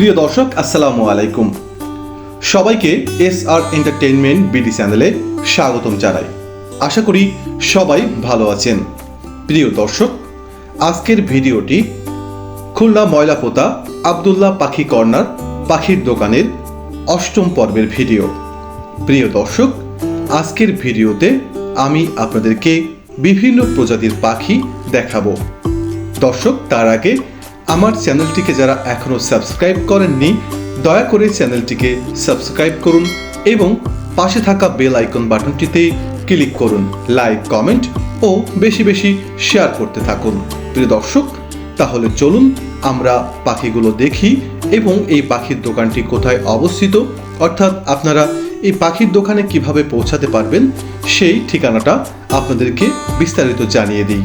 প্রিয় দর্শক, আসসালামু আলাইকুম। সবাইকে এস আর এন্টারটেইনমেন্ট বিডি চ্যানেলে স্বাগতম জানাই। আশা করি সবাই ভালো আছেন। প্রিয় দর্শক, আজকের ভিডিওটি খুলনা ময়লাপোতা আবদুল্লাহ পাখি কর্নার পাখির দোকানের অষ্টম পর্বের ভিডিও। প্রিয় দর্শক, আজকের ভিডিওতে আমি আপনাদেরকে বিভিন্ন প্রজাতির পাখি দেখাবো। দর্শক, তার আগে আমার চ্যানেলটিকে যারা এখনও সাবস্ক্রাইব করেননি, দয়া করে চ্যানেলটিকে সাবস্ক্রাইব করুন এবং পাশে থাকা বেল আইকন বাটনটিতে ক্লিক করুন, লাইক, কমেন্ট ও বেশি বেশি শেয়ার করতে থাকুন। প্রিয় দর্শক, তাহলে চলুন আমরা পাখিগুলো দেখি এবং এই পাখির দোকানটি কোথায় অবস্থিত? অর্থাৎ আপনারা এই পাখির দোকানে কীভাবে পৌঁছাতে পারবেন? সেই ঠিকানাটা আপনাদেরকে বিস্তারিত জানিয়ে দিই।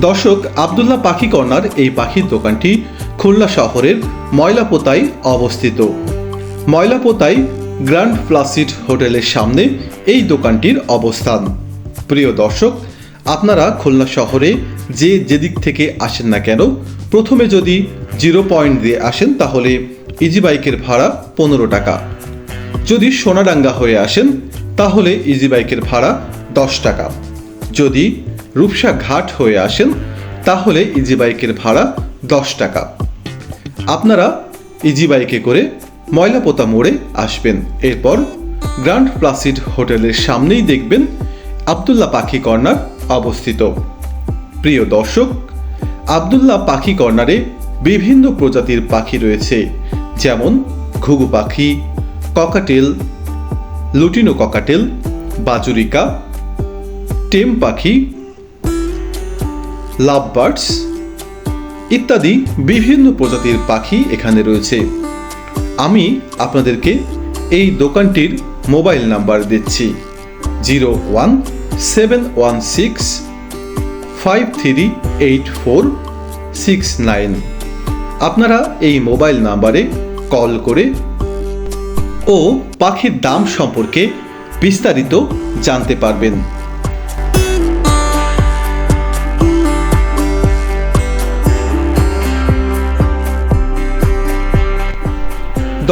দর্শক আবদুল্লাহ পাখি কর্নার এই পাখির দোকানটি খুলনা শহরের ময়লাপোতায় অবস্থিত। ময়লাপোতায় গ্র্যান্ড প্লাসিড হোটেলের সামনে এই দোকানটির অবস্থান। প্রিয় দর্শক, আপনারা খুলনা শহরে যে যেদিক থেকে আসেন না কেন, প্রথমে যদি জিরো পয়েন্ট দিয়ে আসেন তাহলে ইজি বাইকের ভাড়া পনেরো টাকা। যদি সোনাডাঙ্গা হয়ে আসেন তাহলে ইজি বাইকের ভাড়া দশ টাকা। যদি রূপসা ঘাট হয়ে আসেন, তাহলে ইজি বাইকের ভাড়া দশ টাকা। আপনারা ইজি বাইকে করে ময়লাপোতা মোড়ে আসবেন। এরপর গ্র্যান্ড প্লাসিড হোটেলের সামনেই দেখবেন আবদুল্লাহ পাখি কর্নার অবস্থিত। প্রিয় দর্শক, আবদুল্লাহ পাখি কর্নারে বিভিন্ন প্রজাতির পাখি রয়েছে, যেমন ঘুঘু পাখি, ককাটেল, লুটিনো ককাটেল, বাজুরিকা, টেম পাখি লাভ বার্ডস ইত্যাদি বিভিন্ন প্রজাতির পাখি এখানে রয়েছে। আমি আপনাদেরকে এই দোকানটির মোবাইল নাম্বার দিচ্ছি। Zero one seven one six five three eight four six nine. আপনারা এই মোবাইল নাম্বারে কল করে ও পাখির দাম সম্পর্কে বিস্তারিত জানতে পারবেন।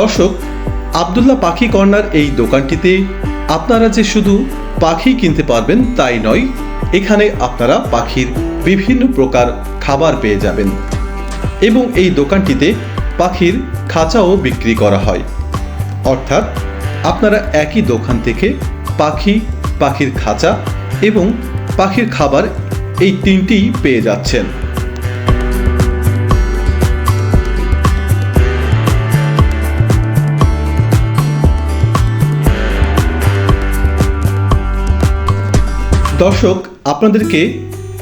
দর্শক, আবদুল্লাহ পাখি কর্নার এই দোকানটিতে আপনারা যে শুধু পাখি কিনতে পারবেন তাই নয়, এখানে আপনারা পাখির বিভিন্ন প্রকার খাবার পেয়ে যাবেন এবং এই দোকানটিতে পাখির খাঁচাও বিক্রি করা হয়। অর্থাৎ, আপনারা একই দোকান থেকে পাখি, পাখির খাঁচা এবং পাখির খাবার এই তিনটিই পেয়ে যাচ্ছেন। দর্শক, আপনাদেরকে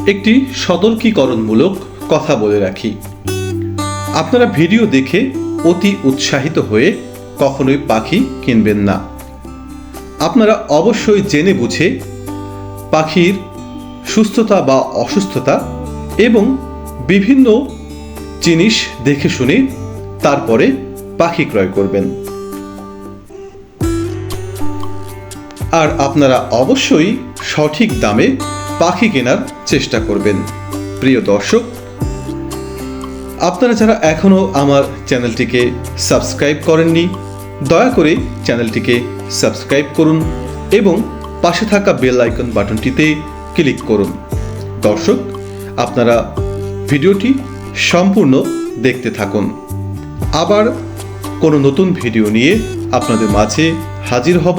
একটি সতর্কীকরণমূলক কথা বলে রাখি। আপনারা ভিডিও দেখে অতি উৎসাহিত হয়ে কখনোই পাখি কিনবেন না। আপনারা অবশ্যই জেনে বুঝে পাখির সুস্থতা বা অসুস্থতা এবং বিভিন্ন জিনিস দেখে শুনে তারপরে পাখি ক্রয় করবেন। আর আপনারা অবশ্যই সঠিক দামে পাখি কেনার চেষ্টা করবেন। প্রিয় দর্শক, আপনারা যারা এখনও আমার চ্যানেলটিকে সাবস্ক্রাইব করেননি, দয়া করে চ্যানেলটিকে সাবস্ক্রাইব করুন এবং পাশে থাকা বেল আইকন বাটনটিতে ক্লিক করুন। দর্শক, আপনারা ভিডিওটি সম্পূর্ণ দেখতে থাকুন। আবার কোনো নতুন ভিডিও নিয়ে আপনাদের মাঝে হাজির হব।